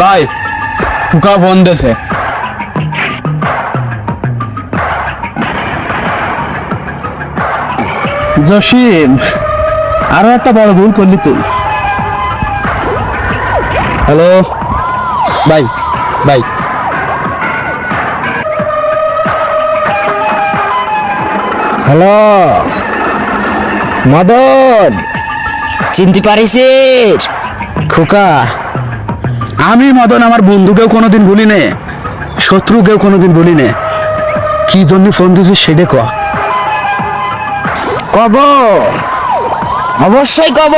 ভাই ফুকা বন্ধ আছে জসিম আরও একটা বড় ভুল করলি তুই। হ্যালো ভাই ভাই। হ্যালো মদন। চিনতে পারিস খোকা আমি মদন আমার বন্ধুকেও কোনোদিন বলি নে শত্রুকেও কোনোদিন বলি নে কি জন্য ফোন দিয়েছি সেটে ক। কব। অবশ্যই কব।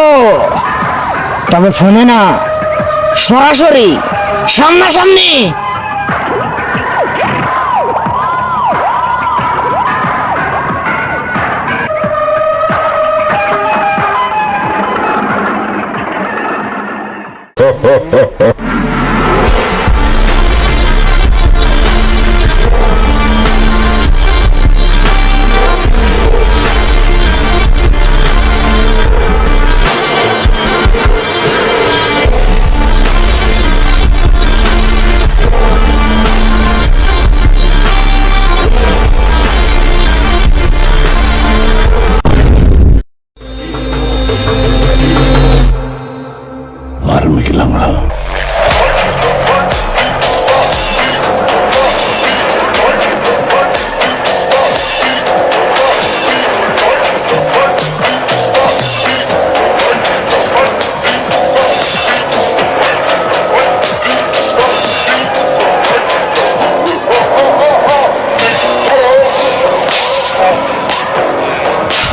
তবে ফোনে না সরাসরি সামনাসামনি। Oh, oh, oh.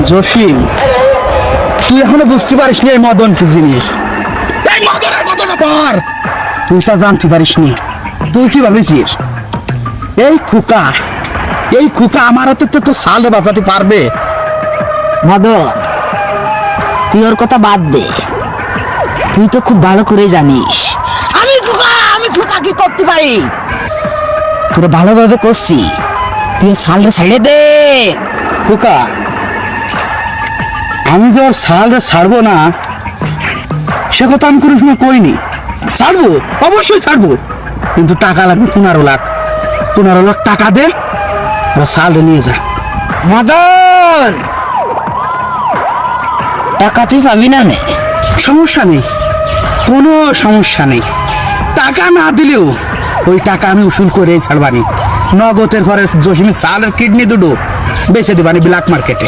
জসিম তুই এখনও বুঝতে পারিস নি এই মদন কি জিনিস? এই মদনের কতটা পার তুই তা জানতে পারিস নি তুই কি ভাবিছিস? এই খুকা এই খুকা আমার হাতে তো তো সালে বাঁচাতে পারবে। মদন তুই ওর কথা বাদ দে। তুই তো খুব ভালো করে জানিস। আমি খোকা আমি খোকা কি করতে পারি? তোরা ভালোভাবে করছি। তুই সালটা ছেড়ে দে। খুকা আমি যে ওর সালটা ছাড়বো না সে কথা আমি কোনো সময় কইনি। ছাড়বো? অবশ্যই ছাড়বো। কিন্তু টাকা লাগবে পনেরো লাখ। পনেরো লাখ টাকা দে ওরা সালটা নিয়ে যা। মদন টাকা তুই পাবি না নে? সমস্যা নেই। কোনো সমস্যা নেই। টাকা না দিলেও ওই টাকা আমি উসুল করে ছাড়বানি। নগদের ঘরে জসিমের সালের কিডনি দুটো বেচে দিবানি ব্ল্যাক মার্কেটে।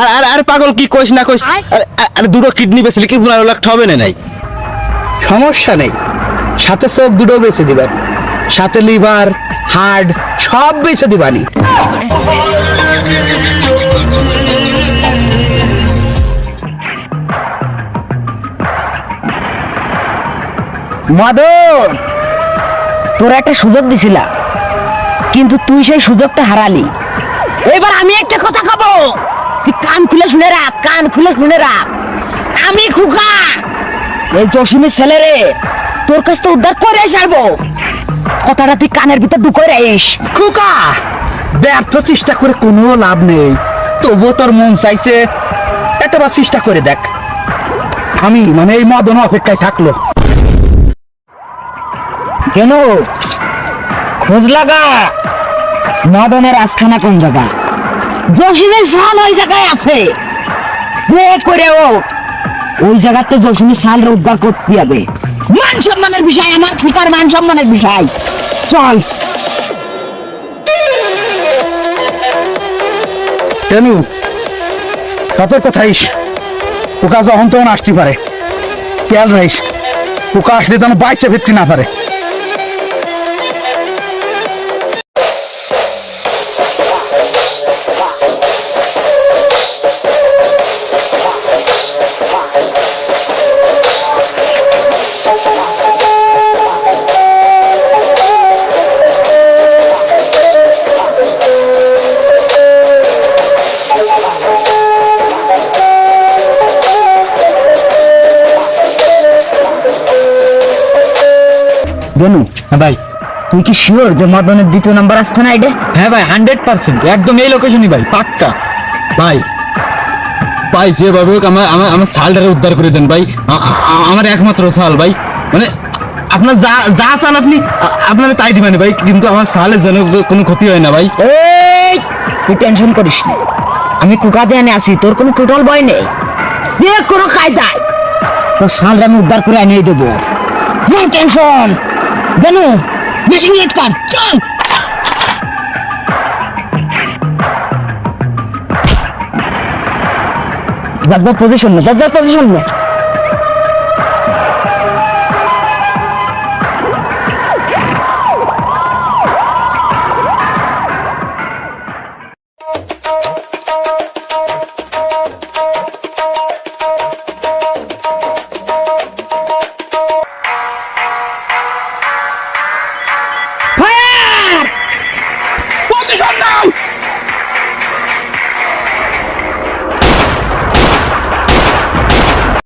আর আর আর পাগল কি কইস না কইস? আরে আরে দুটো কিডনি বেচলে কি পনেরো লাখ হবে না নাই? সমস্যা নেই। সাথে চোখ দুটো বেচে দিবেন সাথে লিভার হার্ট সব বেচে দিবানি মদন তোরা একটা সুযোগ দিছিলা কিন্তু তুই সেই সুযোগটা হারালি। এবার আমি একটা কথা কব। তুই কান খুলে শুনে রাখ কান খুলে শুনে রাখ। আমি খুকা। এই জসিমের ছেলে রে তোর কাছ তো উদ্ধার করে ছাড়বো। কথাটা তুই কানের ভিতর ঢুকে রাইস খুকা ব্যর্থ চেষ্টা করে কোনো লাভ নেই। তবুও তোর মন চাইছে একটা বার চেষ্টা করে দেখ। আমি মানে এই মদন অপেক্ষায় থাকল। কেন? খোঁজ লাগা। মদনের আস্থানা কোন জায়গা? জসিমের সাল ওই জায়গায় আছে। করে ও। ওই জায়গাতে জসিমের সাল উদ্ধার করতে হবে। মান সম্মানের বিষয়, আমার ফুকার মান সম্মানের বিষয়। চল। সতর্ক আসতে পারে। খেয়াল রাখিস পোকা আসলে যেন বাইসে ফিরতে না পারে। বেনু। হ্যাঁ ভাই। তুই কি শিওর যে মদনের দ্বিতীয় নাম্বার আস্থানা এটা হ্যাঁ ভাই হান্ড্রেড পার্সেন্ট একদম এই লোকেশনই ভাই পাক্কা। ভাই ভাই যেভাবে হোক আমার আমার আমার শালটারে উদ্ধার করে দেন ভাই। আমার একমাত্র শাল ভাই। মানে আপনার যা যা চান আপনি আপনারা তাই দিবেন ভাই কিন্তু আমার শালের যেন কোনো ক্ষতি হয় না ভাই। এই তুই টেনশন করিস না। আমি কুকা জানে আছি তোর কোনো টোটাল ভয় নেই। যে কোনো কায়দায় তোর সালটা আমি উদ্ধার করে আনিয়ে দেবো। টেনশন বেনু বেশি লেট কর চল যাক পজিশন না যাক পজিশন না Go!